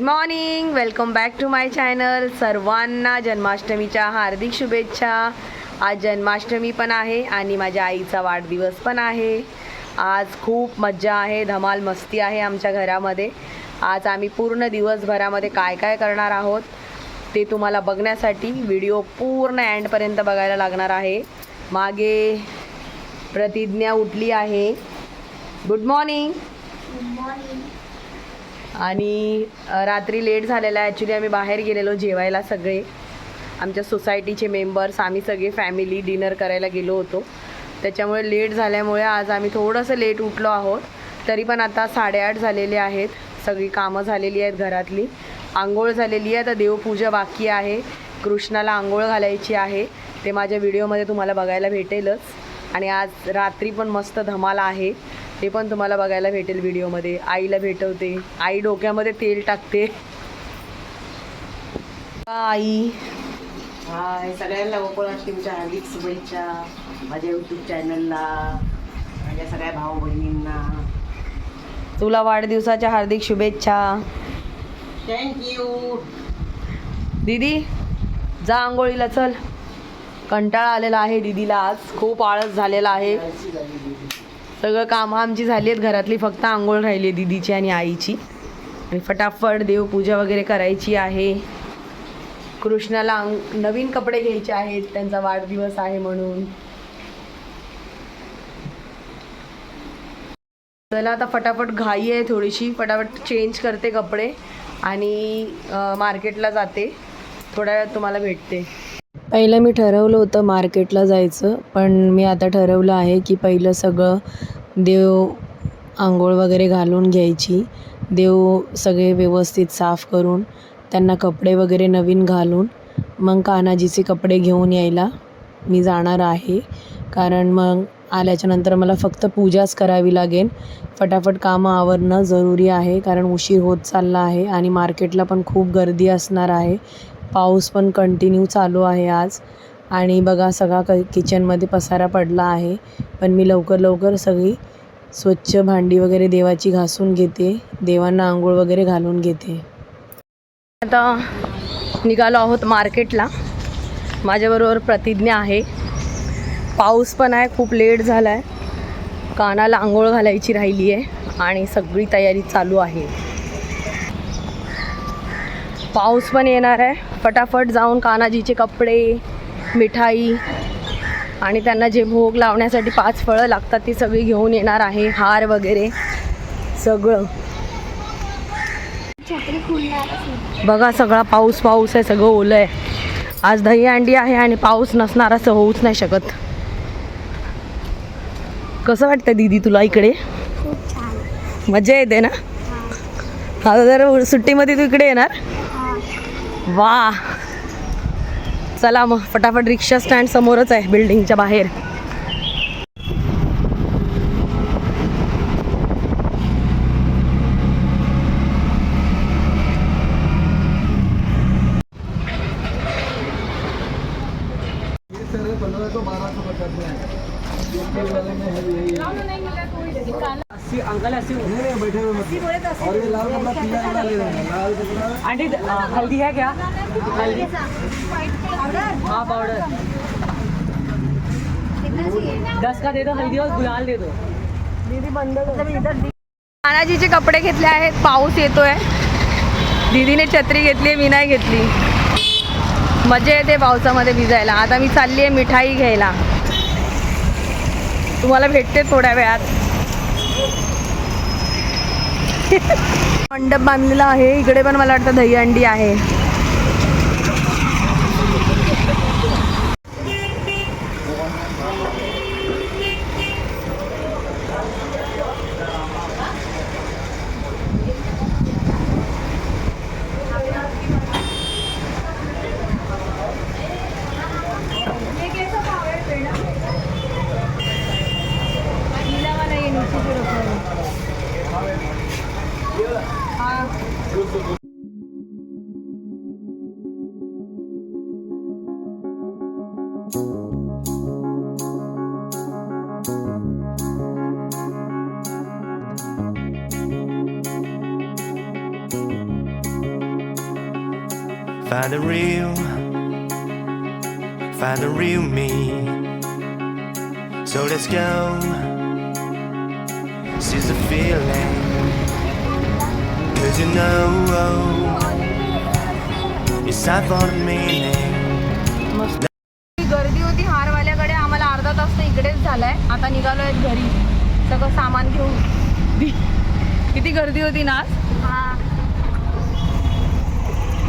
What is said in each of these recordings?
Good morning welcome back to my channel सर्वांना जन्माष्टमीच्या हार्दिक शुभेच्छा. आज जन्माष्टमी पण आहे आणि माझ्या आईचा वाढदिवस पण आहे. आज खूप मज्जा आहे धमाल मस्ती आहे आमच्या घरामध्ये. आज आम्ही पूर्ण दिवसभरामध्ये काय काय करणार आहोत ते तुम्हाला बघण्यासाठी व्हिडिओ पूर्ण एंडपर्यंत बघायला लागणार आहे. मागे प्रतिज्ञा उठली आहे. गुड मॉर्निंग आणि रात्री लेट झालेला आहे. ॲक्च्युली आम्ही बाहेर गेलेलो जेवायला सगळे. आमच्या सोसायटीचे मेंबर्स आम्ही सगळे फॅमिली डिनर करायला गेलो होतो. त्याच्यामुळे लेट झाल्यामुळे आज आम्ही थोडंसं लेट उठलो आहोत. तरी पण आता साडेआठ झालेले आहेत. सगळी कामं झालेली आहेत घरातली. आंघोळ झालेली आहे. तर देवपूजा बाकी आहे. कृष्णाला आंघोळ घालायची आहे. ते माझ्या व्हिडिओमध्ये तुम्हाला बघायला भेटेलच. आणि आज रात्री पण मस्त धमाल आहे. ते पण तुम्हाला बघायला भेटेल व्हिडिओमध्ये. आईला भेटवते. आई डोक्यामध्ये तेल टाकते. आई हाय सगळ्यांना गोकुळाष्टमीच्या हार्दिक शुभेच्छा माझ्या यूट्यूब चॅनलला माझ्या सगळ्या भाऊ बहिणींना तुला वाढदिवसाच्या हार्दिक शुभेच्छा. थँक्यू दीदी जा आंघोळीला चल. कंटाळा आलेला आहे दीदीला आज. खूप आळस झालेला आहे. सगळं कामं आमची झाली आहेत. घरातली फक्त आंघोळ राहिली आहे दीदीची आणि आईची. आणि फटाफट देवपूजा वगैरे करायची आहे. कृष्णाला अंग नवीन कपडे घ्यायचे आहेत. त्यांचा वाढदिवस आहे म्हणून. चला आता फटाफट घाई आहे थोडीशी. फटाफट चेंज करते कपडे आणि मार्केटला जाते. थोड्या वेळात तुम्हाला भेटते. पहिलं मी ठरवलं होतं मार्केटला जायचं पण मी आता ठरवलं आहे की पहिलं सगळं देव आंघोळ वगैरे घालून घ्यायची देव सगळे व्यवस्थित साफ करून त्यांना कपडे वगैरे नवीन घालून मग कान्हाजीचे कपडे घेऊन यायला मी जाणार आहे. कारण मग आल्याच्यानंतर मला फक्त पूजाच करावी लागेल. फटाफट कामं आवरणं जरुरी आहे कारण उशीर होत चालला आहे आणि मार्केटला पण खूप गर्दी असणार आहे. पाऊस पण कंटिन्यू चालू आहे आज. आणि बघा सगळा क किचनमध्ये पसारा पडला आहे. पण मी लवकर लवकर सगळी स्वच्छ भांडी वगैरे देवाची घासून घेते. देवांना आंघोळ वगैरे घालून घेते. आता निघालो आहोत मार्केटला. माझ्याबरोबर प्रतिज्ञा आहे. पाऊस पण आहे खूप लेट झाला आहे कानाला आंघोळ घालायची राहिली आहे आणि सगळी तयारी चालू आहे. पाऊस पण येणार आहे. फटाफट जाऊन कानाजीचे कपडे मिठाई आणि त्यांना जे भोग लावण्यासाठी पाच फळं लागतात ती सगळी घेऊन येणार आहे हार वगैरे सगळं. बघा सगळा पाऊस पाऊस आहे सगळं ओलं आहे. आज दही अंडी आहे आणि पाऊस नसणार असं होऊच नाही शकत. कसं वाटतं दीदी तुला इकडे? मजा येते ना? आता जर सुट्टीमध्ये तू इकडे येणार? वा. चला मग फटाफट रिक्षा स्टँड समोरच आहे बिल्डिंगच्या बाहेर. आंटी हल्दी है क्या? हल्दी. हाँ पाउडर दस का दे दो हल्दी और गुलाल दे दो। तानाजीचे कपडे घेतले आहेत पाऊस येतोय. दीदीने छत्री घेतली मी नाही घेतली. मजा येते पावसामध्ये भिजायला. आता मी चालली आहे मिठाई घ्यायला. तुम्हाला भेटते थोड्या वेळात. मंडप बांधलेला आहे. इकडे पण मला वाटतं दहीहंडी आहे. Find the real, find the real me. So let's go. This is the feeling. Cause you know, oh, it's time for the meaning. इकडेच झालाय. आता निघालो आहेत घरी. सगळं सामान घेऊन. किती गर्दी होती ना?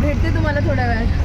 भेटते तुम्हाला थोड्या वेळात.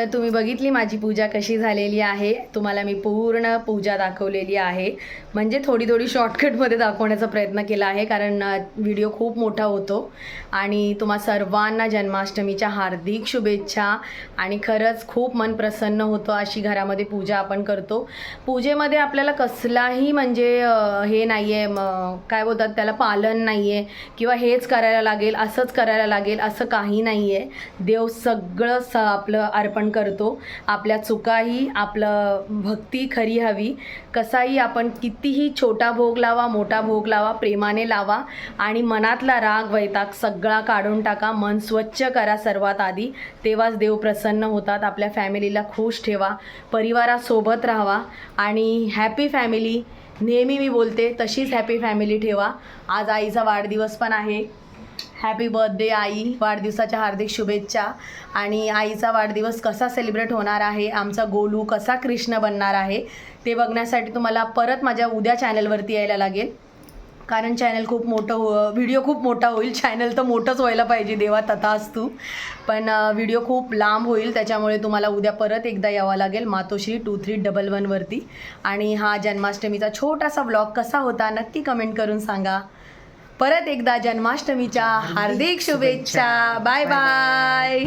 तर तुम्ही बघितली माझी पूजा कशी झालेली आहे. तुम्हाला मी पूर्ण पूजा दाखवलेली आहे. म्हणजे थोडी थोडी शॉर्टकटमध्ये दाखवण्याचा प्रयत्न केला आहे कारण व्हिडिओ खूप मोठा होतो. आणि तुम्हा सर्वांना जन्माष्टमीच्या हार्दिक शुभेच्छा. आणि खरंच खूप मन प्रसन्न होतं अशी घरामध्ये पूजा आपण करतो. पूजेमध्ये आपल्याला कसलाही म्हणजे हे नाही आहे काय बोलतात त्याला पालन नाही आहे किंवा हेच करायला लागेल असंच करायला लागेल असं काही नाही आहे देव सगळं स आपलं अर्पण करतो. आपल्या चुकाही आपलं भक्ती खरी हवी. कसाही आपण कितीही छोटा भोग लावा मोठा भोग लावा प्रेमाने लावा आणि मनातला राग वैताग सगळा काढून टाका. मन स्वच्छ करा सर्वात आधी. तेव्हाच देव प्रसन्न होतात. आपल्या फॅमिलीला खुश ठेवा. परिवारासोबत राहावा आणि हॅपी फॅमिली. नेहमी मी बोलते तशीच हॅपी फॅमिली ठेवा. आज आईचा वाढदिवस पण आहे. हॅपी बर्थडे आई. वाढदिवसाच्या हार्दिक शुभेच्छा. आणि आईचा वाढदिवस कसा सेलिब्रेट होणार आहे? आमचा गोलू कसा कृष्ण बनणार आहे? ते बघण्यासाठी तुम्हाला परत माझ्या उद्या चॅनलवरती यायला लागेल. कारण चॅनल खूप मोठं हो व्हिडिओ खूप मोठा होईल. चॅनल तर मोठंच व्हायला पाहिजे देवा तथा असतो पण व्हिडिओ खूप लांब होईल. त्याच्यामुळे तुम्हाला उद्या परत एकदा यावं लागेल मातोश्री टू थ्री डबल वनवरती आणि हा जन्माष्टमीचा छोटासा व्लॉग कसा होता नक्की कमेंट करून सांगा. परत एकदा जन्माष्टमीच्या हार्दिक शुभेच्छा. बाय. बाय.